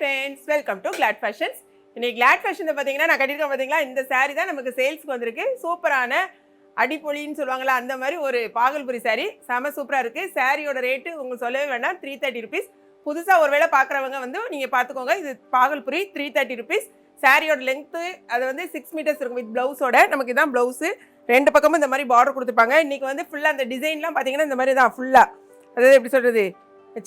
Friends welcome to Glad Fashions இன்னைக்கு Glad ஃபேஷனில் பார்த்தீங்கன்னா நான் கட்டியிருக்கேன் பார்த்தீங்களா இந்த saree தான் நமக்கு சேல்ஸ்க்கு வந்திருக்கு. சூப்பரான அடிப்பொலின்னு சொல்லுவாங்களா அந்த மாதிரி ஒரு பாகல்புரி saree. செம சூப்பராக இருக்குது சாரியோட ரேட்டு உங்களுக்கு சொல்லவே வேண்டாம். த்ரீ தேர்ட்டி ருபீஸ் புதுசாக ஒரு வேளை பார்க்குறவங்க வந்து நீங்கள் பார்த்துக்கோங்க இது பாகல்புரி த்ரீ தேர்ட்டி ருபீஸ் சாரியோட லென்த்து அது வந்து சிக்ஸ் மீட்டர்ஸ் இருக்கும் வித் ப்ளவுஸோட நமக்கு இதான் ப்ளவுஸு ரெண்டு பக்கமும் இந்த மாதிரி பார்டர் கொடுத்துருப்பாங்க. இன்றைக்கி வந்து ஃபுல்லாக அந்த டிசைன்லாம் பார்த்தீங்கன்னா இந்த மாதிரி தான் ஃபுல்லாக அதாவது எப்படி சொல்கிறது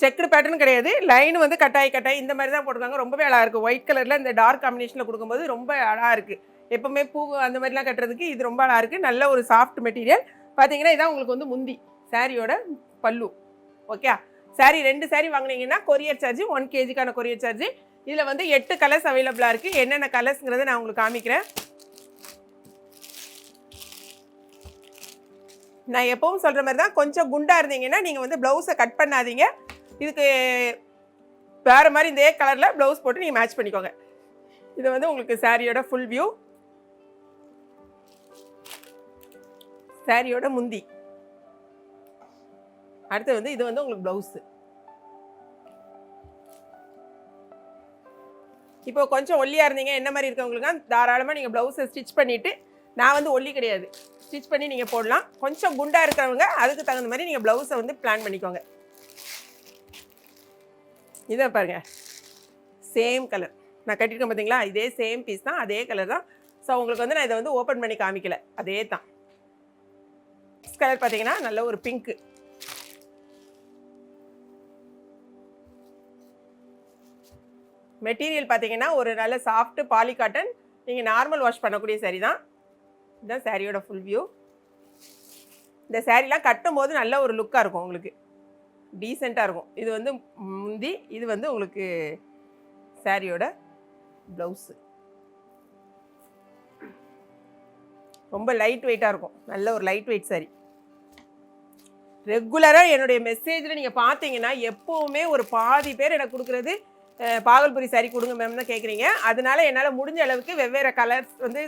செக்குடு பேட்டர்ன் கிடையாது. லைன் வந்து கட்டாய் கட்டாய் இந்த மாதிரி தான் போட்டிருக்காங்க. ரொம்பவே அழகாக இருக்குது ஒயிட் கலரில் இந்த டார்க் காம்பினேஷனில் கொடுக்கும்போது ரொம்ப அழகாக இருக்குது எப்போவுமே பூ அந்த மாதிரிலாம் கட்டுறதுக்கு இது ரொம்ப அழகாக இருக்குது நல்ல ஒரு சாஃப்ட் மெட்டீரியல் பார்த்தீங்கன்னா இதான் உங்களுக்கு வந்து முந்தி. சாரியோட பல்லு. ஓகே சாரி ரெண்டு சாரி வாங்குனீங்கன்னா கொரியர் சார்ஜ் ஒன் கேஜிக்கான கொரியர் சார்ஜ் இதில் வந்து எட்டு கலர்ஸ் அவைலபிளாக இருக்குது என்னென்ன கலர்ஸுங்கிறத நான் உங்களுக்கு காமிக்கிறேன். நான் எப்பவும் சொல்கிற மாதிரி தான். கொஞ்சம் குண்டாக இருந்தீங்கன்னா நீங்கள் வந்து ப்ளவுஸை கட் பண்ணாதீங்க. இதுக்கு வேறு மாதிரி இதே கலரில் ப்ளவுஸ் போட்டு நீங்கள் மேட்ச் பண்ணிக்கோங்க. இது வந்து உங்களுக்கு சாரியோட ஃபுல் வியூ சாரியோட முந்தி. அடுத்து வந்து இது வந்து உங்களுக்கு ப்ளவுஸு இப்போ கொஞ்சம் ஒல்லியாக இருந்தீங்க என்ன மாதிரி இருக்கவங்களுக்கு தாராளமாக நீங்கள் ப்ளவுஸை ஸ்டிச் பண்ணிவிட்டு நான் வந்து ஒல்லி கிடையாது. ஸ்டிச் பண்ணி நீங்கள் போடலாம். கொஞ்சம் குண்டாக இருக்கிறவங்க அதுக்கு தகுந்த மாதிரி நீங்கள் ப்ளவுஸை வந்து பிளான் பண்ணிக்கோங்க. இதை பாருங்கள் சேம் கலர் நான் கட்டியிருக்கேன் பார்த்தீங்களா இதே சேம் பீஸ் தான் அதே கலர் தான். ஸோ உங்களுக்கு வந்து நான் இதை வந்து ஓப்பன் பண்ணி காமிக்கல. அதே தான். கலர் பார்த்தீங்கன்னா நல்ல ஒரு பிங்க்கு மெட்டீரியல் பார்த்தீங்கன்னா ஒரு நல்ல சாஃப்ட்டு பாலி காட்டன் நீங்கள் நார்மல் வாஷ் பண்ணக்கூடிய saree தான். இதுதான் சாரியோட ஃபுல் வியூ இந்த சாரீலாம் கட்டும்போது நல்ல ஒரு லுக்காக இருக்கும் உங்களுக்கு. டீசெண்டாக இருக்கும். இது வந்து முந்தி இது வந்து உங்களுக்கு சாரியோட ப்ளவுஸு ரொம்ப லைட் வெயிட்டாக இருக்கும். நல்ல ஒரு லைட் வெயிட் சாரி ரெகுலராக என்னுடைய மெசேஜில் நீங்கள் பார்த்தீங்கன்னா எப்போவுமே ஒரு பாதி பேர் எனக்கு கொடுக்குறது பாகல்புரி சாரி கொடுங்க மேம் தான் கேட்குறீங்க அதனால என்னால் முடிஞ்ச அளவுக்கு வெவ்வேறு கலர்ஸ் வந்து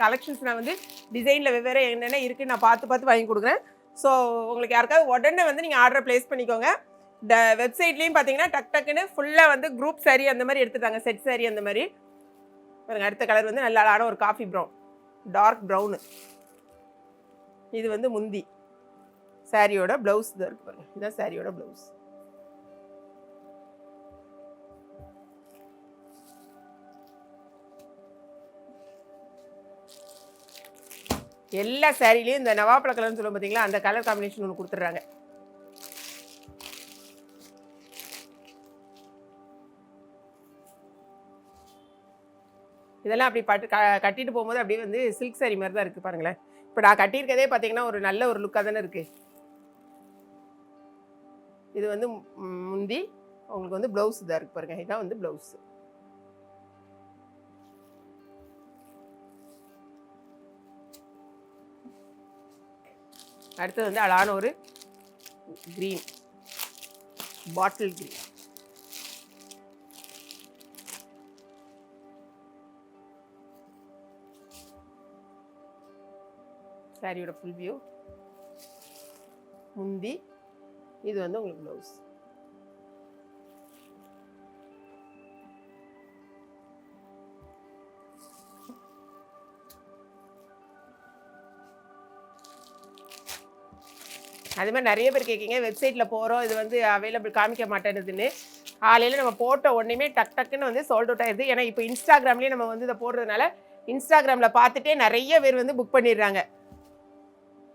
கலெக்ஷன்ஸ் நான் வந்து டிசைனில் வெவ்வேறு என்னென்ன இருக்குது நான் பார்த்து பார்த்து வாங்கி கொடுக்குறேன். ஸோ உங்களுக்கு யாருக்காவது உடனே வந்து நீங்கள் ஆர்டர் ப்ளேஸ் பண்ணிக்கோங்க. ட வெப்சைட்லேயும் பார்த்தீங்கன்னா டக் டக்குன்னு ஃபுல்லாக வந்து குரூப் saree அந்த மாதிரி எடுத்துட்டாங்க. செட் saree அந்த மாதிரி. பாருங்க அடுத்த கலர் வந்து நல்ல அழகான ஒரு காஃபி ப்ரௌன் டார்க் ப்ரௌனு இது வந்து முந்தி. சாரியோட ப்ளவுஸ் தான் இருக்கு பாருங்க. இதுதான் சாரியோட ப்ளவுஸ் எல்லா சேரீலையும் இந்த நவாப்பழ கலர்னு சொல்லுவோம் பார்த்தீங்களா அந்த கலர் காம்பினேஷன் ஒன்று கொடுத்துட்றாங்க. இதெல்லாம் அப்படி பட்டு க கட்டிட்டு போகும்போது அப்படியே வந்து சில்க் சாரி மாதிரி தான் இருக்குது பாருங்களேன். இப்போ நான் கட்டியிருக்கதே பார்த்தீங்கன்னா ஒரு நல்ல ஒரு லுக்காக தானே இருக்குது இது வந்து முந்தி உங்களுக்கு வந்து ப்ளவுஸ் இதாக இருக்குது பாருங்கள் இதான் வந்து ப்ளவுஸு அடுத்தது வந்து அழகான ஒரு க்ரீன் பாட்டில் க்ரீன் சாரியோட ஃபுல் வியூ முந்தி இது வந்து உங்களுக்கு ப்ளவுஸ் அது மாதிரி நிறைய பேர் கேட்கீங்க வெப்சைட்டில் போகிறோம் இது வந்து அவைலபிள் காமிக்க மாட்டேன்னுதுன்னு. காலையில் நம்ம போட்ட உடனேமே டக் டக்குன்னு வந்து சோல்ட் அவுட் ஆயிடுது. ஏன்னா இப்போ இன்ஸ்டாகிராம்லேயே நம்ம வந்து இதை போடுறதுனால இன்ஸ்டாகிராமில் பார்த்துட்டே நிறைய பேர் வந்து புக் பண்ணிடுறாங்க.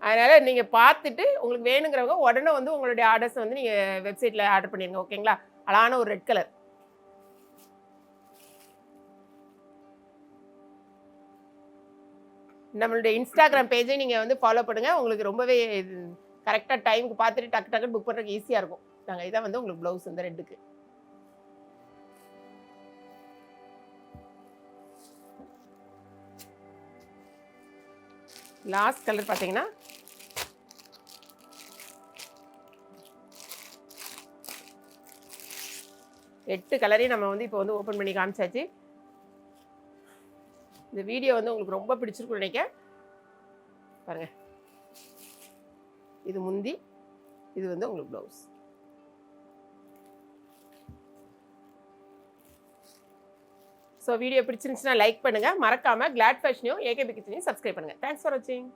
அதனால் நீங்கள் பார்த்துட்டு உங்களுக்கு வேணுங்கிறவங்க உடனே வந்து உங்களுடைய ஆர்டர்ஸ் வந்து நீங்கள் வெப்சைட்டில் ஆர்டர் பண்ணிடுங்க ஓகேங்களா அழகான ஒரு ரெட் கலர் நம்மளுடைய இன்ஸ்டாகிராம் பேஜை நீங்கள் வந்து ஃபாலோ பண்ணுங்கள் உங்களுக்கு ரொம்பவே கரெக்டாக டைமுக்கு பார்த்துட்டு டக்கு டக்குன்னு புக் பண்ணுறதுக்கு ஈஸியாக இருக்கும். நாங்கள் இதான் வந்து உங்களுக்கு ப்ளவுஸ் இந்த ரெட்டுக்கு லாஸ்ட் கலர் பார்த்தீங்கன்னா எட்டு கலரையும் நம்ம வந்து இப்போ வந்து ஓப்பன் பண்ணி காமிச்சாச்சு. இந்த வீடியோ வந்து உங்களுக்கு ரொம்ப பிடிச்சிருக்குன்னு நினைக்க பாருங்கள் இது முந்தி இது வந்து உங்களுக்கு ப்ளவுஸ் ஸோ வீடியோ பிடிச்சிருந்துச்சுன்னா லைக் பண்ணுங்க. மறக்காம கிளாட் ஃபேஷனையும் ஏகேபி கிச்சனையும் சப்ஸ்கிரைப் பண்ணுங்க. தேங்க்ஸ் ஃபார் வாட்சிங்